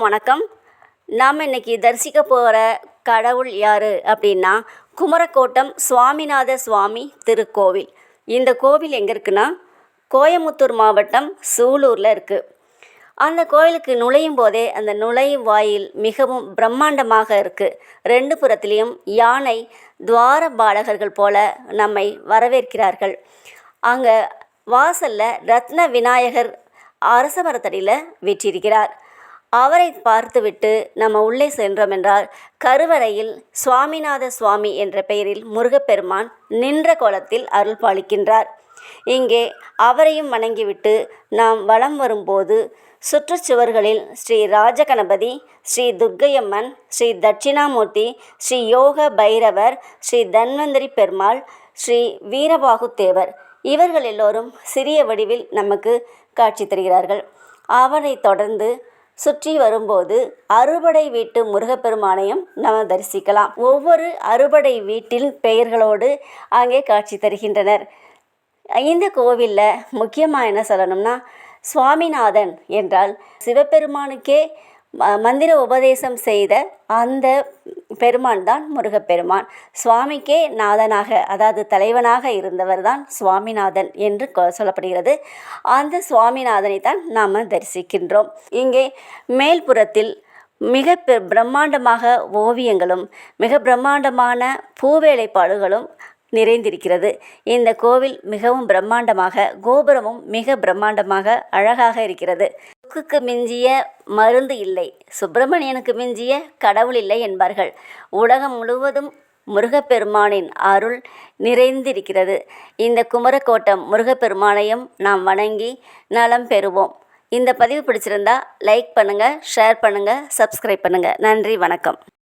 வணக்கம். நாம் இன்னைக்கு தரிசிக்க போகிற கடவுள் யார் அப்படின்னா குமரக்கோட்டம் சுவாமிநாத சுவாமி திருக்கோவில். இந்த கோவில் எங்கே இருக்குன்னா கோயமுத்தூர் மாவட்டம் சூலூரில் இருக்குது அந்த கோயிலுக்கு நுழையும் போதே அந்த நுழையும் வாயில் மிகவும் பிரம்மாண்டமாக இருக்குது ரெண்டு புறத்திலையும் யானை துவார பாலகர்கள் போல நம்மை வரவேற்கிறார்கள். அங்கே வாசலில் ரத்ன விநாயகர் அரச மரத்தடியில் வீற்றிருக்கிறார். அவரை பார்த்துவிட்டு நம்ம உள்ளே சென்றோம் என்றால் கருவறையில் சுவாமிநாத சுவாமி என்ற பெயரில் முருகப்பெருமான் நின்ற கோலத்தில் அருள் பாலிக்கின்றார் இங்கே அவரையும் வணங்கிவிட்டு நாம் வலம் வரும்போது சுற்றுச்சுவர்களில் ஸ்ரீ ராஜகணபதி ஸ்ரீ துர்க்கையம்மன் ஸ்ரீ தட்சிணாமூர்த்தி ஸ்ரீ யோக பைரவர் ஸ்ரீ தன்வந்திரி பெருமாள் ஸ்ரீ வீரபாகு தேவர் இவர்கள் எல்லோரும் சிறிய வடிவில் நமக்கு காட்சி தருகிறார்கள். அவரை தொடர்ந்து சுற்றி வரும்போது அறுபடை வீட்டு முருகப்பெருமானையும் நம்ம தரிசிக்கலாம். ஒவ்வொரு அறுபடை வீட்டில் பெயர்களோடு அங்கே காட்சி தருகின்றனர். இந்த கோவிலில் முக்கியமாக என்ன சொல்லணும்னா சுவாமிநாதன் என்றால் சிவபெருமானுக்கே ம- மந்திர உபதேசம் செய்த அந்த பெருமான் தான் முருகப்பெருமான். சுவாமிக்கே நாதனாக அதாவது தலைவனாக இருந்தவர் தான் சுவாமிநாதன் என்று கொ- சொல்லப்படுகிறது. அந்த சுவாமிநாதனை தான் நாம் தரிசிக்கின்றோம். இங்கே மேல்புறத்தில் மிக பெ- பிரம்மாண்டமாக ஓவியங்களும் மிக பிரம்மாண்டமான பூவேலைப்பாடுகளும் நிறைந்திருக்கிறது. இந்த கோவில் மிகவும் பிரம்மாண்டமாக கோபுரமும் மிக பிரம்மாண்டமாக அழகாக இருக்கிறது. துக்குக்கு மிஞ்சிய மருந்து இல்லை சுப்பிரமணியனுக்கு மிஞ்சிய கடவுள் இல்லை என்பார்கள். உலகம் முழுவதும் முருகப்பெருமானின் அருள் நிறைந்திருக்கிறது. இந்த குமரக்கோட்டம் முருகப்பெருமானையும் நாம் வணங்கி நலம் பெறுவோம். இந்த பதிவு பிடிச்சிருந்தா லைக் பண்ணுங்கள் ஷேர் பண்ணுங்கள் சப்ஸ்கிரைப் பண்ணுங்கள் நன்றி வணக்கம்.